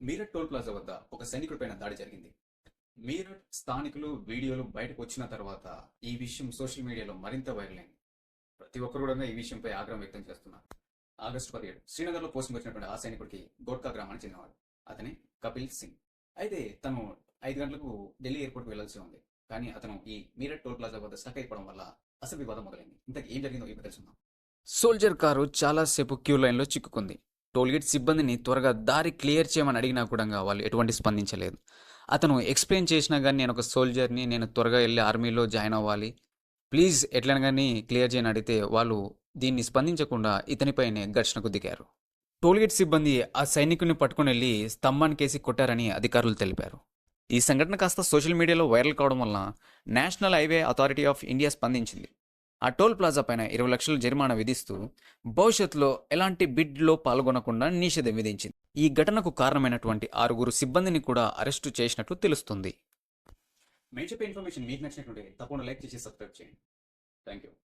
Meerut toll plaza వద్ద ఒక సైనికుడిపైన దాడి జరిగింది. మీరట్ స్థానికులు వీడియోలు బయటకు వచ్చిన తర్వాత ఈ విషయం సోషల్ మీడియాలో మరింత వైరల్ అయింది. ప్రతి ఒక్కరు కూడా ఈ విషయంపై ఆగ్రహం వ్యక్తం చేస్తున్నారు. ఆగస్టు పదిహేడు శ్రీనగర్లో పోస్టింగ్ వచ్చినటువంటి ఆ సైనికుడికి గోడ్కా గ్రామానికి చెందినవాడు. అతని కపిల్ సింగ్. అయితే తను ఐదు గంటలకు ఢిల్లీ ఎయిర్పోర్ట్కి వెళ్ళాల్సి ఉంది. కానీ అతను ఈ మీరట్ టోల్ ప్లాజా వద్ద స్టక్ అయిపోవడం వల్ల అసలు వివాదం మొదలైంది. ఇంతకు ఏం జరిగిందో ఇప్పుడు తెలుసుకుందాం. సోల్జర్ కారు చాలాసేపు క్యూ లైన్లో చిక్కుకుంది. టోల్గేట్ సిబ్బందిని త్వరగా దారి క్లియర్ చేయమని అడిగినా కూడా వాళ్ళు ఎటువంటి స్పందించలేదు. అతను ఎక్స్ప్లెయిన్ చేసినా కానీ నేను ఒక సోల్జర్ని నేను త్వరగా వెళ్ళి ఆర్మీలో జాయిన్ అవ్వాలి. ప్లీజ్ ఎట్లైనా కానీ క్లియర్ చేయని అడిగితే వాళ్ళు దీన్ని స్పందించకుండా ఇతనిపైనే ఘర్షణకు దిగారు. టోల్గేట్ సిబ్బంది ఆ సైనికుని పట్టుకుని వెళ్ళి స్తంభానికేసి కొట్టారని అధికారులు తెలిపారు. ఈ సంఘటన కాస్త సోషల్ మీడియాలో వైరల్ కావడం వల్ల national highway authority of India స్పందించింది. ఆ టోల్ ప్లాజా పైన ఇరవై లక్షల జరిమానా విధిస్తూ భవిష్యత్తులో ఎలాంటి బిడ్లో పాల్గొనకుండా నిషేధం విధించింది. ఈ ఘటనకు కారణమైనటువంటి ఆరుగురు సిబ్బందిని కూడా అరెస్టు చేసినట్లు తెలుస్తుంది. మేము చెప్పే ఇన్ఫర్మేషన్ మీకు నచ్చినట్టుంటే తప్పకుండా లైక్ చేసి సబ్స్క్రైబ్ చేయండి. Thank you